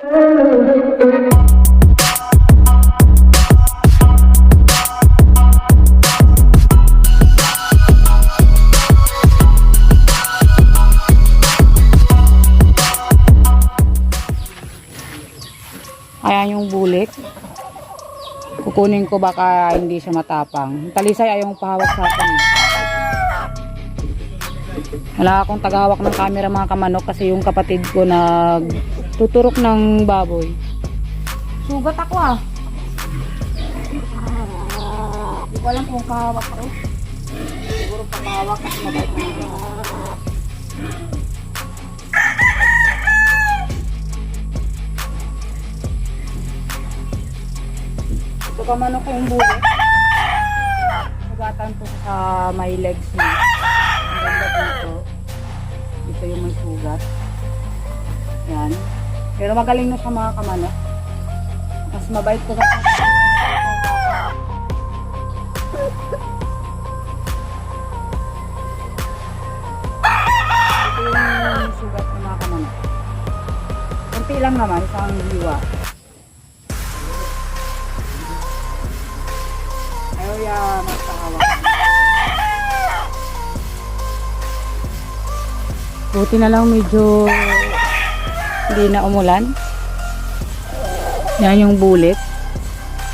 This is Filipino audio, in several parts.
Ayan yung bulik. Kukunin ko baka hindi siya matapang. Talisay ayaw pahawak sa akin. Wala akong tagahawak ng camera mga kamanok kasi yung kapatid ko nag tuturok ng baboy. Sugat ako ah. Hindi ko alam kung kahawak ko. Siguro pagkahawak kasi mabait na. Ito pa manok yung bulik. Sugatan to sa may legs niya. Ang ganda dito. Dito yung may sugat. Yan. Pero magaling na siya mga kamanok. Mas mabait ko sa sugat ng mga kamanok. Lang naman, isang liwa. Ayaw ya magpahawak. Buti na lang medyo hindi na umulan. Yan yung bulit.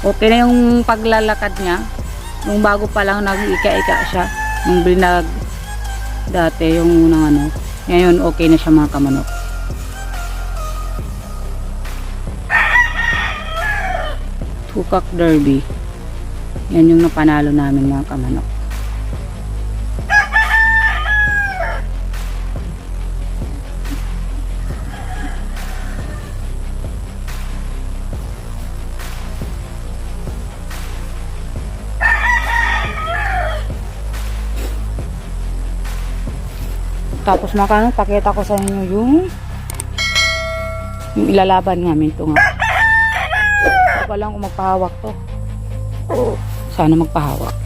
Okay na yung paglalakad niya. Nung bago pa lang nag-ika-ika siya. Nung binag dati yung unang ano. Ngayon okay na siya mga kamanok. Tukak Derby. Yan yung napanalo namin mga kamanok. Tapos mga kamanok, pakita ko sa inyo yung yung ilalaban namin ito nga. Ko alam kung magpahawak to. Sana magpahawak.